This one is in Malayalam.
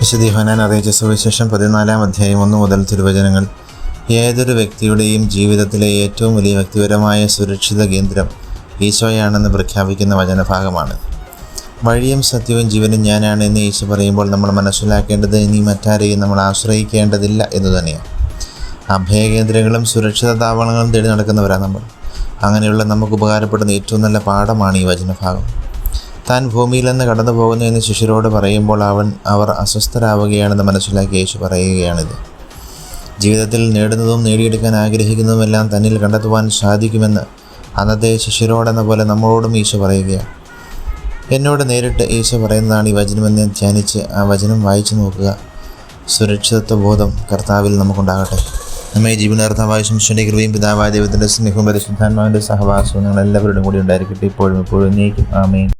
വിശുദ്ധ ഹനാൻ അറിയിച്ച സുവിശേഷം പതിനാലാം അധ്യായം ഒന്ന് മുതൽ തിരുവചനങ്ങൾ. ഏതൊരു വ്യക്തിയുടെയും ജീവിതത്തിലെ ഏറ്റവും വലിയ വ്യക്തിപരമായ സുരക്ഷിത കേന്ദ്രം ഈശോയാണെന്ന് പ്രഖ്യാപിക്കുന്ന വചനഭാഗമാണ്. വഴിയും സത്യവും ജീവനും ഞാനാണ് എന്ന് ഈശോ പറയുമ്പോൾ നമ്മൾ മനസ്സിലാക്കേണ്ടത് ഇനി മറ്റാരെയും നമ്മൾ ആശ്രയിക്കേണ്ടതില്ല എന്ന് തന്നെയാണ്. അഭയകേന്ദ്രങ്ങളും സുരക്ഷിത താവളങ്ങളും തേടി നടക്കുന്നവരാണ് നമ്മൾ. അങ്ങനെയുള്ള നമുക്ക് ഉപകാരപ്പെടുന്ന ഏറ്റവും നല്ല പാഠമാണ് ഈ വചനഭാഗം. താൻ ഭൂമിയിൽ നിന്ന് കടന്നു പോകുന്നു എന്ന് ശിഷ്യരോട് പറയുമ്പോൾ അവൻ അവർ അസ്വസ്ഥരാവുകയാണെന്ന് മനസ്സിലാക്കി യേശു പറയുകയാണിത്. ജീവിതത്തിൽ നേടുന്നതും നേടിയെടുക്കാൻ ആഗ്രഹിക്കുന്നതുമെല്ലാം തന്നിൽ കണ്ടെത്തുവാൻ സാധിക്കുമെന്ന് അന്നത്തെ ശിഷ്യരോടെന്ന പോലെ നമ്മളോടും ഈശോ പറയുകയാണ്. എന്നോട് നേരിട്ട് ഈശോ പറയുന്നതാണ് ഈ വചനമെന്ന് ധ്യാനിച്ച് ആ വചനം വായിച്ചു നോക്കുക. സുരക്ഷിതത്വ ബോധം കർത്താവിൽ നമുക്കുണ്ടാകട്ടെ. നമ്മെ ജീവനാർത്ഥമായ ശംശന്റെ കൃപയും പിതാവായ ദൈവത്തിന്റെ സ്നേഹവും പരിശുദ്ധാത്മാവിന്റെ സഹവാസവും നിങ്ങൾ എല്ലാവരുടെയും കൂടി ഉണ്ടായിരിക്കട്ടെ. ഇപ്പോഴും ഇപ്പോഴും എന്നേക്കും. ആമേൻ.